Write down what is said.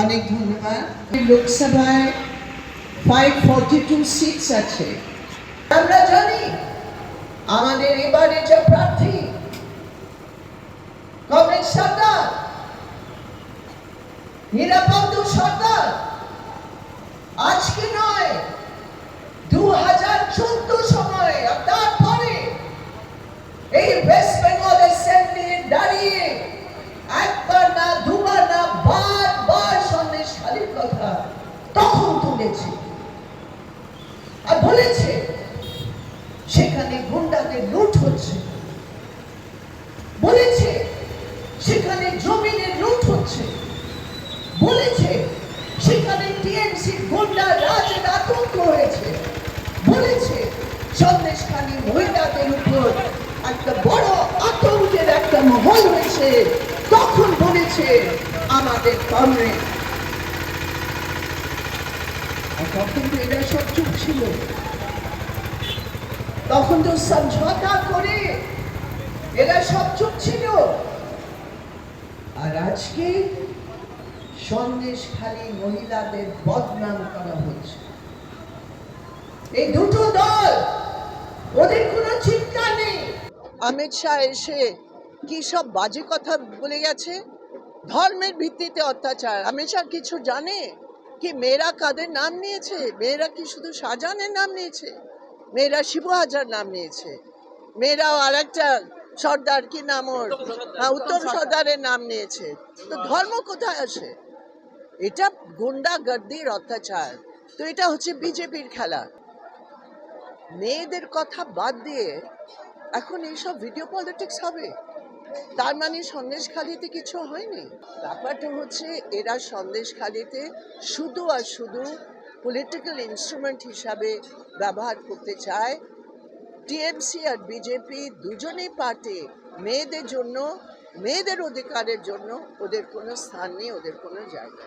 অনেক ধন্যবাদ। লোকসভায় ফাইভ ফর্টি টু সিটস আছে। আমরা জানি আমাদের এবারে যে প্রার্থী কমরেড সরকার, নিরাপদ সরকার তখন তুলেছে। আর বলেছে, সেখানে গুন্ডাদের লুট হচ্ছে। বলেছে, সেখানে জমিনের লুট হচ্ছে। বলেছে, সেখানে টিএমসি গুন্ডা রাজের আতঙ্ক হয়েছে। বলেছে, সন্দেশখালী মহিলাদের উপর একটা বড় আতঙ্কের একটা মহল হয়েছে। তখন বলেছে, আমাদের কংগ্রেস তখন তো এরা সব চুপ ছিল, তখন তো সমঝোতা করে এরা সব চুপ ছিল। আর আজকে সন্দেশ খালি মহিলাদের বদনাম করা হচ্ছে। এই দুটো দল, ওদের কোনো চিন্তা নেই। অমিত শাহ এসে কি সব বাজে কথা বলে গেছে? ধর্মের ভিত্তিতে অত্যাচার। অমিত শাহ কিছু জানে? কি মেয়েরা কাদের নাম নিয়েছে? মেয়েরা কি শুধু শাহজাহানের নাম নিয়েছে? মেয়েরা শিবু হাজার নাম নিয়েছে। মেয়েরা আর একটা সর্দার কি নাম ওর? হ্যাঁ, উত্তম সর্দারের নাম নিয়েছে। তো ধর্ম কোথায় আসে? এটা গুন্ডা গর্দির অত্যাচার। তো এটা হচ্ছে বিজেপির খেলা। মেয়েদের কথা বাদ দিয়ে এখন এইসব ভিডিও পলিটিক্স হবে? তার মানে সন্দেশখালিতে কিছু হয়নি? ব্যাপারটা হচ্ছে এরা সন্দেশখালিতে শুধু আর শুধু পলিটিক্যাল ইনস্ট্রুমেন্ট হিসাবে ব্যবহার করতে চায়। টিএমসি আর বিজেপি দুজনেই পার্টি, মেয়েদের জন্য, মেয়েদের অধিকারের জন্য ওদের কোনো স্থান নেই, ওদের কোনো জায়গা